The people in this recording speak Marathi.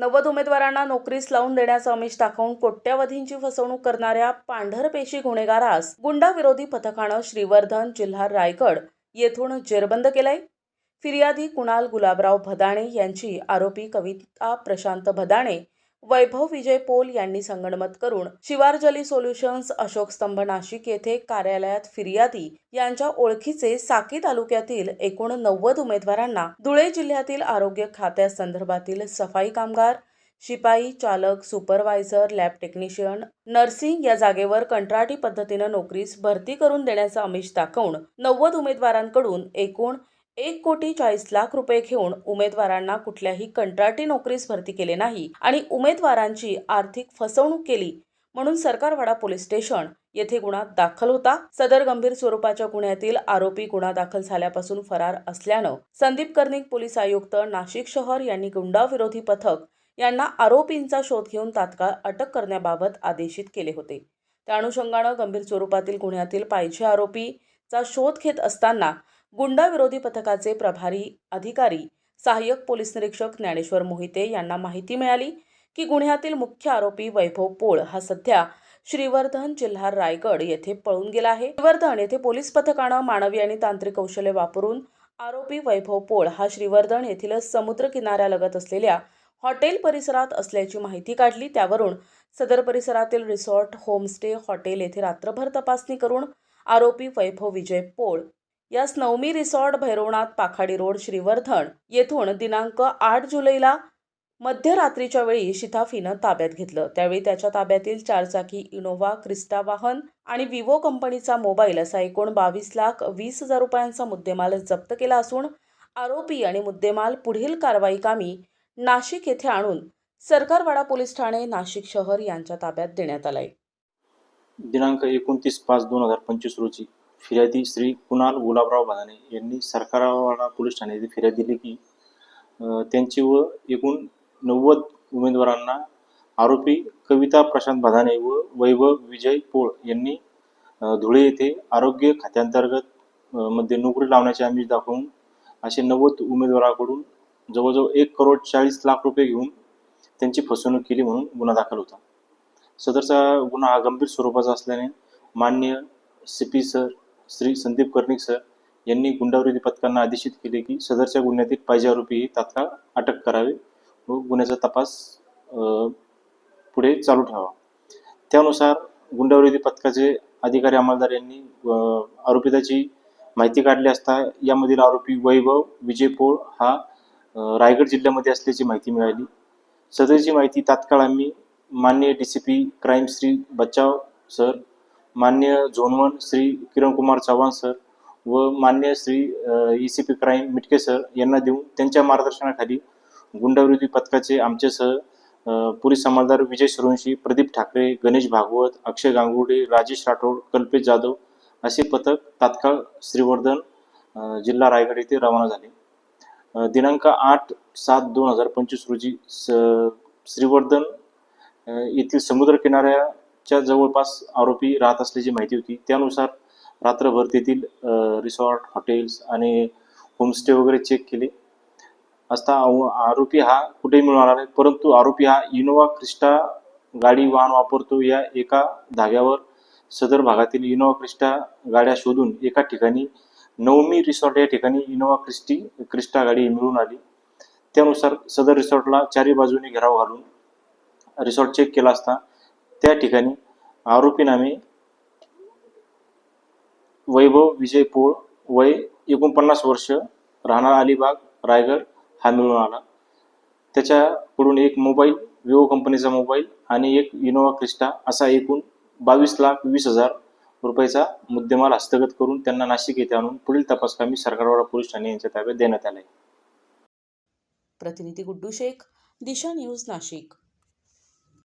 नव्वद उमेदवारांना नोकरीस लावून देण्याचं अमिष दाखवून कोट्यवधींची फसवणूक करणाऱ्या पांढरपेशी गुन्हेगारास गुंडाविरोधी पथकानं श्रीवर्धन जिल्हा रायगड येथून जेरबंद केलंय. फिर्यादी कुणाल गुलाबराव भदाणे यांची आरोपी कविता प्रशांत भदाणे वैभव विजय पोल यांनी संगणमत करून शिवारजली सोल्युशन्स अशोक स्तंभ नाशिक येथे कार्यालयात फिर्यादी यांच्या ओळखीचे साकी तालुक्यातील एकूण नव्वद उमेदवारांना धुळे जिल्ह्यातील आरोग्य खात्यासंदर्भातील सफाई कामगार शिपाई चालक सुपरवायझर लॅब टेक्निशियन नर्सिंग या जागेवर कंत्राटी पद्धतीनं नोकरीस भरती करून देण्याचं आमिष दाखवून नव्वद उमेदवारांकडून एकूण एक कोटी चाळीस लाख रुपये घेऊन उमेदवारांना कुठल्याही कंत्राटी नोकरीस भरती केले नाही आणि उमेदवारांची आर्थिक फसवणूक केली म्हणून सरकारवाडा पोलीस स्टेशन येथे गुन्हा दाखल होता. सदर गंभीर स्वरूपाच्या गुन्ह्यातील आरोपी गुन्हा दाखल झाल्यापासून फरार असल्यानं संदीप कर्णिक पोलीस आयुक्त नाशिक शहर यांनी गुंडाविरोधी पथक यांना आरोपींचा शोध घेऊन तात्काळ अटक करण्याबाबत आदेशित केले होते. त्या अनुषंगानं गंभीर स्वरूपातील गुन्ह्यातील पाहिजे आरोपीचा शोध घेत असताना गुंडाविरोधी पथकाचे प्रभारी अधिकारी सहाय्यक पोलीस निरीक्षक ज्ञानेश्वर मोहिते यांना माहिती मिळाली की गुन्ह्यातील मुख्य आरोपी वैभव पोळ हा सध्या श्रीवर्धन जिल्हा रायगड येथे पळून गेला आहे. श्रीवर्धन येथे पोलीस पथकानं मानवी आणि तांत्रिक कौशल्य वापरून आरोपी वैभव पोळ हा श्रीवर्धन येथील समुद्र किनाऱ्यालगत असलेल्या हॉटेल परिसरात असल्याची माहिती काढली. त्यावरून सदर परिसरातील रिसॉर्ट होमस्टे हॉटेल येथे रात्रभर तपासणी करून आरोपी वैभव विजय पोळ यास नवमी रिसॉर्ट भैरवनाथ पाखाडी रोड श्रीवर्धन येथून दिनांक आठ जुलैला मध्यरात्रीच्या वेळी शिताफीनं ताब्यात घेतलं. त्यावेळी त्याच्या ताब्यातील चारचाकी इनोव्हा क्रिस्टा वाहन आणि विवो कंपनीचा मोबाईल असा एकूण बावीस लाख वीस हजार रुपयांचा मुद्देमाल जप्त केला असून आरोपी आणि मुद्देमाल पुढील कारवाई कामी नाशिक येथे आणून सरकारवाडा पोलीस ठाणे नाशिक शहर यांच्या ताब्यात देण्यात आलाय. दिनांक एकोणतीस पाच दोन हजार पंचवीस रोजी फिर्यादी श्री कुणाल गुलाबराव भादाणे यांनी सरकारवाडा पोलीस ठाण्यात फिर्याद दिली की त्यांची व एकूण नव्वद उमेदवारांना आरोपी कविता प्रशांत बदाने व वैभव विजय पोळ यांनी धुळे येथे आरोग्य खात्यांतर्गत मध्ये नोकरी लावण्याचे आमिष दाखवून असे नव्वद उमेदवाराकडून जवळजवळ एक करोड चाळीस लाख रुपये घेऊन त्यांची फसवणूक केली म्हणून गुन्हा दाखल होता. सदरचा गुन्हा हा गंभीर स्वरूपाचा असल्याने मान्य C P sir Shri Sandeep Karnik sir यांनी गुंडाविरोधी पथकांना आदेशित केले की सदरच्या गुन्ह्यातील पाहिजे आरोपी तात्काळ अटक करावे व गुन्ह्याचा तपास पुढे चालू ठेवा त्यानुसार गुंडाविरोधी पथकाचे अधिकारी अंमलदार यांनी आरोपिताची माहिती काढली असता यामधील आरोपी वैभव विजय पोळ हा रायगड जिल्ह्यामध्ये असल्याची माहिती मिळाली. सदरची माहिती तात्काळ आम्ही मान्य D C P crime Shri Bachav sir मान्य zone one Shri Kiran Kumar Chavan sir व मान्य Shri E C P crime Mitke sir यांना देऊन त्यांच्या मार्गदर्शनाखाली गुंडविरोधी पथकाचे आमच्यासह अ, पोलीस अंमलदार विजय सुरवंशी प्रदीप ठाकरे गणेश भागवत अक्षय गांगुडे राजेश राठोड कल्पेश जाधव असे पथक तात्काळ श्रीवर्धन जिल्हा रायगड येथे रवाना झाले. दिनांक आठ सात दोन हजार पंचवीस रोजी स श्रीवर्धन येथील समुद्र च्या जवळपास आरोपी राहत असल्याची माहिती होती. त्यानुसार रात्रभर तेथील रिसॉर्ट हॉटेल्स आणि होमस्टे वगैरे चेक केले. असता आव- आरोपी हा कुठेही मिळणार नाही. परंतु आरोपी हा इनोवा क्रिस्टा गाडी वाहन वापरतो या एका धाग्यावर सदर भागातील इनोवा क्रिस्टा गाड्या शोधून एका ठिकाणी नवमी रिसॉर्ट या ठिकाणी इनोवा क्रिस्टी क्रिस्टा गाडी मिळून आली. त्यानुसार सदर रिसॉर्टला चारी बाजूने घेराव घालून रिसॉर्ट चेक केला असता त्या ठिकाणी आरोपी नामे वैभव विजय पोळ वय एकोणपन्नास वर्ष राहणार अलिबाग रायगड हा मिळून आला. त्याच्याकडून एक मोबाईल विवो कंपनीचा मोबाईल आणि एक इनोवा क्रिस्टा असा एकूण बावीस लाख वीस हजार रुपयाचा मुद्देमाल हस्तगत करून त्यांना नाशिक येथे आणून पुढील तपासकामी सरकारवाडा पोलीस ठाणे यांच्या ताब्यात देण्यात आले प्रतिनिधी गुड्डू शेख दिशा न्यूज नाशिक.